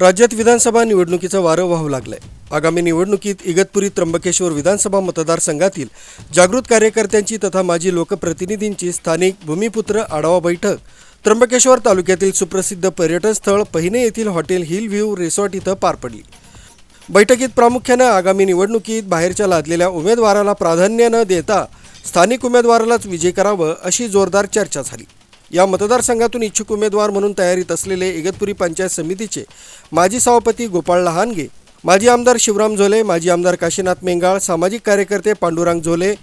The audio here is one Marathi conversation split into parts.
राज्यात विधानसभा निवडणुकीचं वारं वाहू लागलंय. आगामी निवडणुकीत इगतपुरी त्र्यंबकेश्वर विधानसभा मतदारसंघातील जागृत कार्यकर्त्यांची तथा माजी लोकप्रतिनिधींची स्थानिक भूमिपुत्र आढावा बैठक. त्र्यंबकेश्वर तालुक्यातील सुप्रसिद्ध पर्यटन स्थळ पहिने येथील हॉटेल हिल व्ह्यू रिसॉर्ट इथं पार पडली. बैठकीत प्रामुख्यानं आगामी निवडणुकीत बाहेरच्या लादलेल्या उमेदवाराला प्राधान्य न देता स्थानिक उमेदवारालाच विजय करावं अशी जोरदार चर्चा झाली. या मतदारसंघातून इच्छुक उमेदवार म्हणून तयारीत असलेले इगतपुरी पंचायत समितीचे माजी सभापती गोपाळ लहानगे माजी आमदार शिवराम झोले माजी आमदार काशीनाथ मेंगाळ सामाजिक कार्यकर्ते पांडुरंग झोले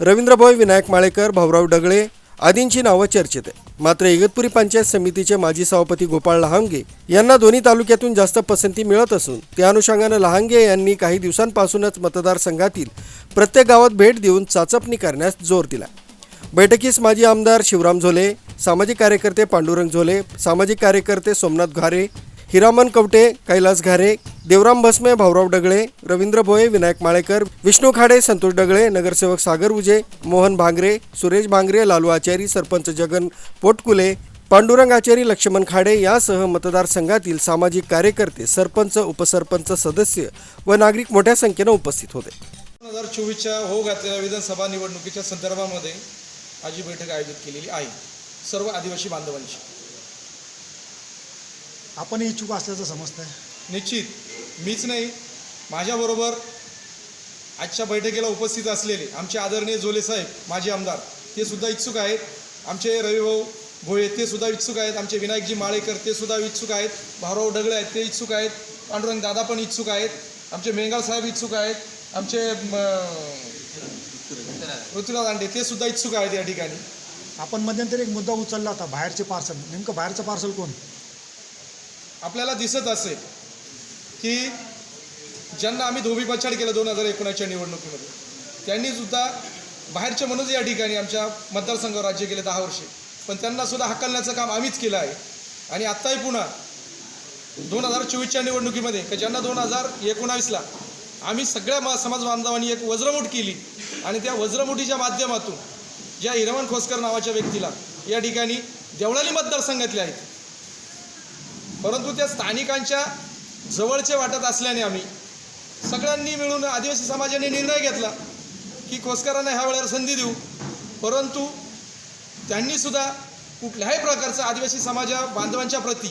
रवींद्रभोय विनायक माळेकर भाऊराव डगळे आदींची नावं चर्चेत आहे मात्र इगतपुरी पंचायत समितीचे माजी सभापती गोपाळ लहांगे यांना दोन्ही तालुक्यातून जास्त पसंती मिळत असून त्या अनुषंगानं लहांगे यांनी काही दिवसांपासूनच मतदारसंघातील प्रत्येक गावात भेट देऊन चाचपणी करण्यास जोर दिला. बैठकीस माजी आमदार शिवराम झोले सामाजिक कार्यकर्ते पांडुरंग झोले सामाजिक कार्यकर्ते सोमनाथ घारे हिरामन कवटे कैलास घारे देवराम भस्मे भाऊराव डगळे रवींद्र भोये विनायक माळेकर विष्णू खाडे संतोष डगळे नगरसेवक सागर उजे मोहन भांगरे सुरेश भांगरे लालू आचारी सरपंच जगन पोटकुले पांडुरंग आचारी लक्ष्मण खाडे यासह मतदारसंघातील सामाजिक कार्यकर्ते सरपंच उपसरपंच सदस्य व नागरिक मोठ्या संख्येनं उपस्थित होते. दोन हजार चोवीसच्या हो घातलेल्या विधानसभा निवडणुकीच्या संदर्भामध्ये आज ही बैठक आयोजित केलेली आहे. सर्व आदिवासी बांधवांची. आपण इच्छुक असल्याचं समजतंय. निश्चित. मीच नाही माझ्याबरोबर आजच्या बैठकीला उपस्थित असलेले आमचे आदरणीय जोले साहेब माजी आमदार ते सुद्धा इच्छुक आहेत. आमचे रविभाऊ भोये ते सुद्धा इच्छुक आहेत. आमचे विनायकजी माळेकर ते सुद्धा इच्छुक आहेत. भाऊराव डगळे आहेत ते इच्छुक आहेत. पांडुरंग दादा पण इच्छुक आहेत. आमचे मेंगाल साहेब इच्छुक आहेत. आमचे पृथ्वीराज दांडे ते सुद्धा इच्छुक आहेत या ठिकाणी. आपण मध्यंतरी एक मुद्दा उचलला होता बाहेरचे पार्सल नेमकं बाहेरचं पार्सल कोण? आपल्याला दिसत असेल की ज्यांना आम्ही धोबी पछाड केलं दोन हजार एकोणीसच्या निवडणुकीमध्ये त्यांनी सुद्धा बाहेरचे म्हणून या ठिकाणी आमच्या मतदारसंघावर राज्य केले दहा वर्षे. पण त्यांना सुद्धा हकलण्याचं काम आम्हीच केलं आहे. आणि आत्ताही पुन्हा दोन हजार चोवीसच्या निवडणुकीमध्ये का ज्यांना दोन हजार एकोणावीसला आम्ही सगळ्या समाज बांधवांनी एक वज्रमूठ केली आणि त्या वज्रमुठीच्या माध्यमातून ज्या हिरवण खोसकर नावाच्या व्यक्तीला या ठिकाणी देवळाली मतदारसंघातले आहेत. परंतु त्या स्थानिकांच्या जवळचे वाटत असल्याने आम्ही सगळ्यांनी मिळून आदिवासी समाजाने निर्णय घेतला की खोसकरांना ह्या वेळेला संधी देऊ. परंतु त्यांनीसुद्धा कुठल्याही प्रकारचं आदिवासी समाजा बांधवांच्या प्रती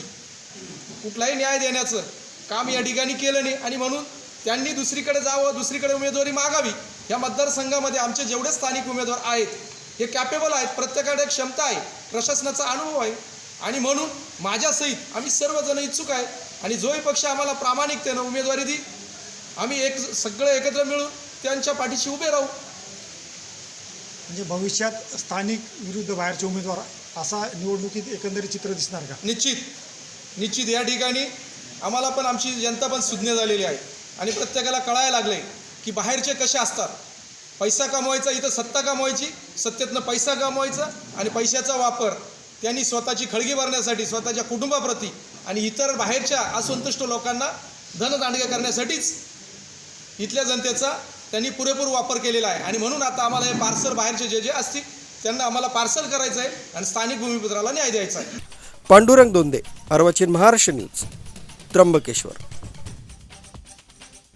कुठलाही न्याय देण्याचं काम या ठिकाणी केलं नाही आणि म्हणून त्यांनी दुसरीकडे जावं दुसरीकडे उमेदवारी मागावी. या मतदारसंघामध्ये आमचे जेवढे स्थानिक उमेदवार आहेत हे कॅपेबल आहेत प्रत्येकाकडे क्षमता आहे प्रशासनाचा अनुभव आहे. आणि म्हणून माझ्यासहित आम्ही सर्वजण इच्छुक आहे आणि जोही पक्ष आम्हाला प्रामाणिकतेनं उमेदवारी दी आम्ही एक सगळे एकत्र मिळून त्यांच्या पाठीशी उभे राहू. म्हणजे भविष्यात स्थानिक विरुद्ध बाहेरचे उमेदवार असा निवडणुकीत एकंदरीत चित्र दिसणार का? निश्चित. निश्चित. या ठिकाणी आम्हाला पण आमची जनता पण सुज्ञ झालेली आहे. आणि प्रत्येकाला कळायला लागले की बाहेरचे कसे असतात? पैसा कमवायचा इथं सत्ता कमवायची सत्तेतनं पैसा कमवायचा आणि पैशाचा वापर. त्यांनी स्वतःची खळगी भरण्यासाठी स्वतःच्या कुटुंबाप्रती आणि इतर बाहेरच्या असंतुष्ट लोकांना धनदांडगे करण्यासाठीच इथल्या जनतेचा त्यांनी पुरेपूर वापर केलेला आहे. आणि म्हणून आता आम्हाला हे पार्सल बाहेरचे जे जे असतील त्यांना आम्हाला पार्सल करायचं आहे आणि स्थानिक भूमिपुत्राला न्याय द्यायचा आहे. पांडुरंग दोंदे अर्वाचीन महाराष्ट्र न्यूज त्र्यंबकेश्वर.